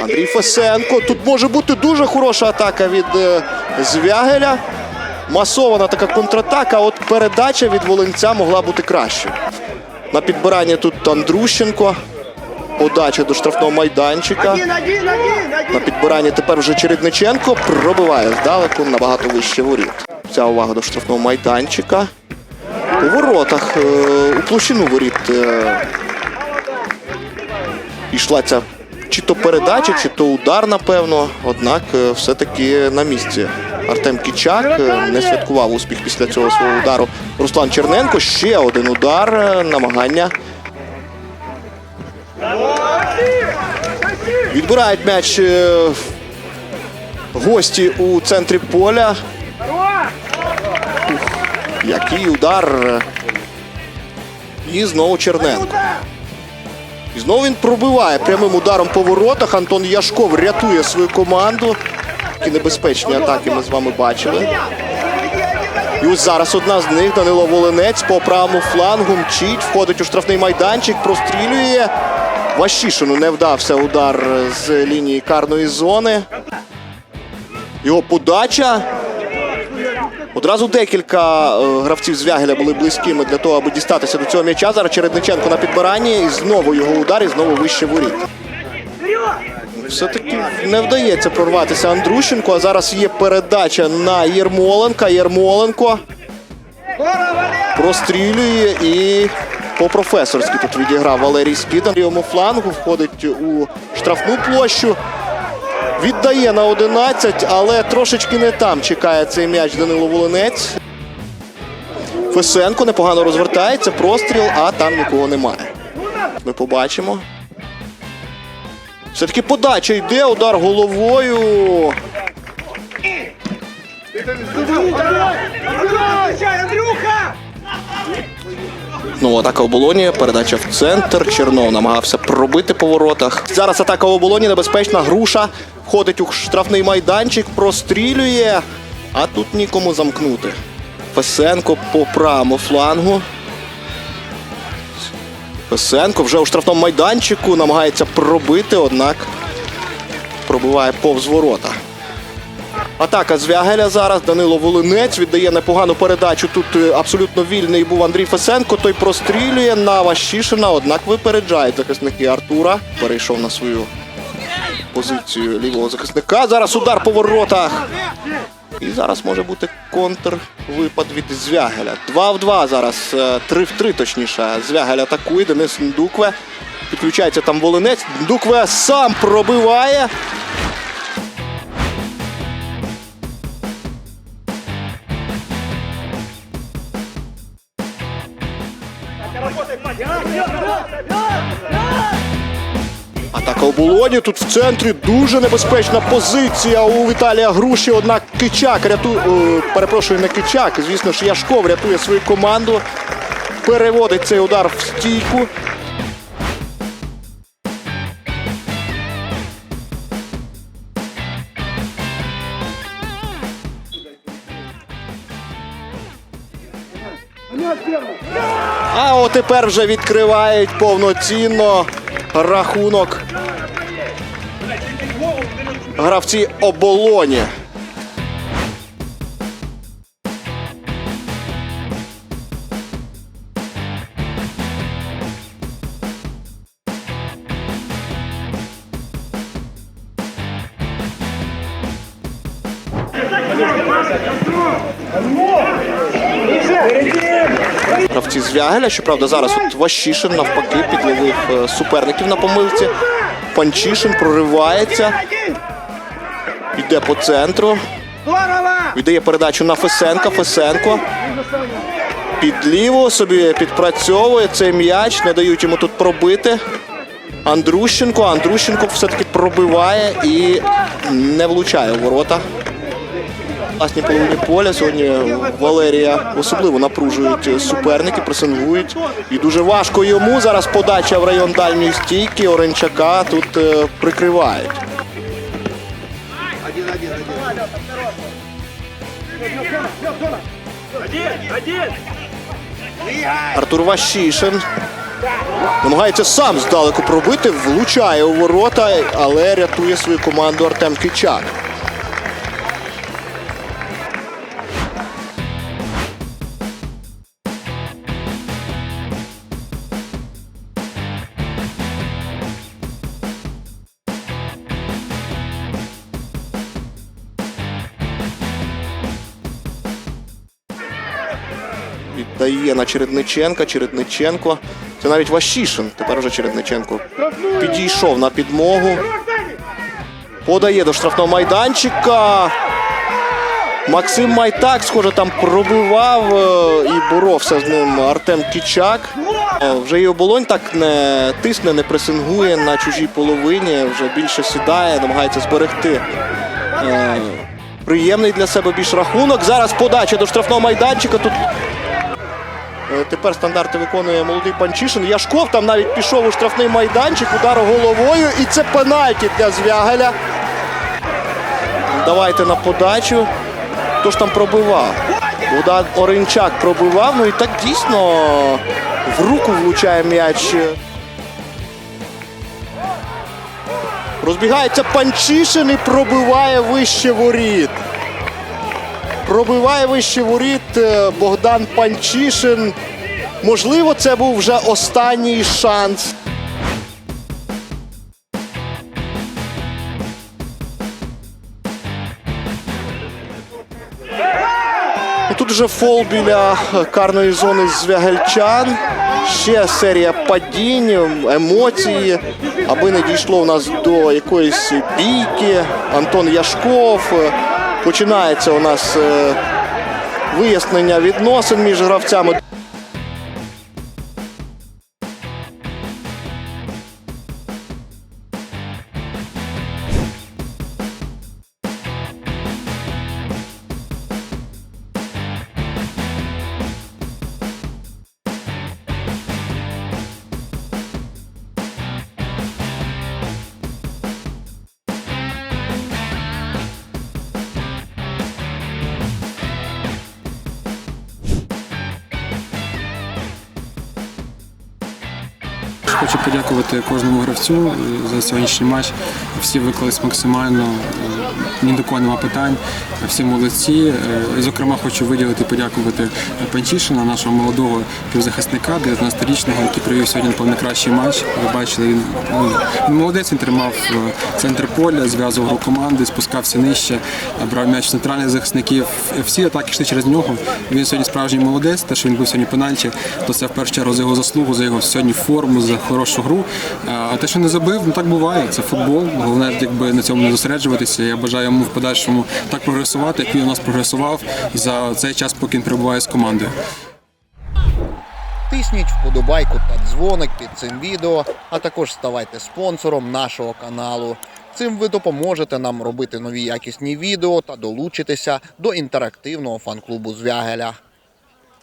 Андрій Фесенко. Тут може бути дуже хороша атака від е, Звягеля. Масована така контратака. От передача від Волинця могла бути кращою. На підбиранні тут Андрущенко. Подача до штрафного майданчика. Один, один, один, один. На підбиранні тепер вже Чередниченко пробиває здалеку набагато вище воріт. Вся увага до штрафного майданчика. У воротах е, у площину воріт е, йшла ця чи то передача, чи то удар, напевно. Однак е, все-таки на місці. Артем Кічак е, не святкував успіх після цього свого удару. Руслан Черненко ще один удар. е, Намагання Відбирають м'яч гості у центрі поля. Ух, який удар. І знову Черненко. І знову він пробиває прямим ударом по воротах. Антон Яшков рятує свою команду. Такі небезпечні атаки ми з вами бачили. І ось зараз одна з них Данило Волинець по правому флангу мчить, входить у штрафний майданчик, прострілює. Ващишину не вдався удар з лінії карної зони. Його подача. Одразу декілька е, гравців з Вягеля були близькими для того, аби дістатися до цього м'яча. Зараз Чередниченко на підбиранні. І знову його удар, і знову вище воріт. Все-таки не вдається прорватися Андрущенко. А зараз є передача на Єрмоленка. Єрмоленко прострілює і по-професорськи тут відіграв Валерій Скідан. Йому флангу входить у штрафну площу. Віддає на 11, але трошечки не там чекає цей м'яч Данило Волинець. Фесенко непогано розвертається, простріл, а там нікого немає. Ми побачимо. Все-таки подача йде, удар головою. Ну, атака в оболоні, передача в центр. Чернов намагався пробити по воротах. Зараз атака оболоні, небезпечна груша. Входить у штрафний майданчик, прострілює, а тут нікому замкнути. Фесенко по правому флангу. Фесенко вже у штрафному майданчику намагається пробити, однак пробиває повз ворота. Атака з Вягеля зараз. Данило Волинець віддає непогану передачу. Тут е, абсолютно вільний був Андрій Фесенко. Той прострілює на Ващишина, однак випереджають захисники Артура. Перейшов на свою позицію лівого захисника. Зараз удар по воротах. І зараз може бути контрвипад від Звягеля. 2 в 2 зараз. 3 в 3 точніше. Звягель атакує. Денис Ndukwe. Підключається там Волинець. Ndukwe сам пробиває. Атака у Болоні. Тут в центрі дуже небезпечна позиція у Віталія Груші. Однак Кичак рятує. е, Перепрошую, не Кичак. Звісно ж, Яшков рятує свою команду. Переводить цей удар в стійку. А от тепер вже відкривають повноцінно рахунок. Гравці оболоні. Гравці з Вягеля, щоправда, зараз от Ващишин навпаки підловив е, суперників на помилці. Панчишин проривається, йде по центру. Віддає передачу на Фесенка. Фесенко під ліву собі підпрацьовує цей м'яч, не дають йому тут пробити. Андрущенко. Андрущенко все-таки пробиває і не влучає у ворота. Власній половині поля сьогодні Валерія особливо напружують суперники, пресингують. І дуже важко йому. Зараз подача в район дальньої стійки. Оренчака тут е, прикривають. Артур Ващишин. Намагається сам здалеку пробити, влучає у ворота, але рятує свою команду Артем Кичак. Віддає на Чередниченка. Чередниченко. Це навіть Ващишин. Тепер уже Чередниченко підійшов на підмогу. Подає до штрафного майданчика. Максим Майтак, схоже, там пробивав е, і боровся з ним Артем Кічак. Е, Вже і оболонь так не тисне, не пресингує на чужій половині, вже більше сідає, намагається зберегти е, приємний для себе більш рахунок. Зараз подача до штрафного майданчика. Тут Тепер стандарти виконує молодий Панчишин. Яшков там навіть пішов у штрафний майданчик, удар головою. І це пенальті для Звягеля. Давайте на подачу. Хто ж там пробивав? Удар Оренчак пробивав. Ну і так дійсно в руку влучає м'яч. Розбігається Панчишин і пробиває вище воріт. Пробиває вище воріт е, Богдан Панчишин. Можливо, це був вже останній шанс. Тут вже фол біля карної зони звягельчан. Ще серія падінь, емоції, аби не дійшло у нас до якоїсь бійки. Антон Яшков. Починається у нас е, вияснення відносин між гравцями. Хочу подякувати кожному гравцю е, за сьогоднішній матч. Всі виклались максимально, е, ні до кого нема питань, всі молодці. Е, Зокрема, хочу виділити подякувати Панчишина, нашого молодого півзахисника, 19-річного, який провів сьогодні напевно, найкращий матч. Ви бачили, він ну, молодець, він тримав центр поля, зв'язував гру команди, спускався нижче, брав м'яч центральних захисників. Всі атаки йшли через нього. Він сьогодні справжній молодець. Те, що він був сьогодні пенальті, то це в першу чергу за його заслугу, за його сьогодні форму, за хорошу гру. А те, що не забив, ну так буває. Це футбол. Головне, якби на цьому не зосереджуватися. Я бажаю йому в подальшому так прогресувати, як він у нас прогресував за цей час, поки він перебуває з командою. Тисніть вподобайку та дзвоник під цим відео, а також ставайте спонсором нашого каналу. Цим ви допоможете нам робити нові якісні відео та долучитися до інтерактивного фан-клубу Звягеля.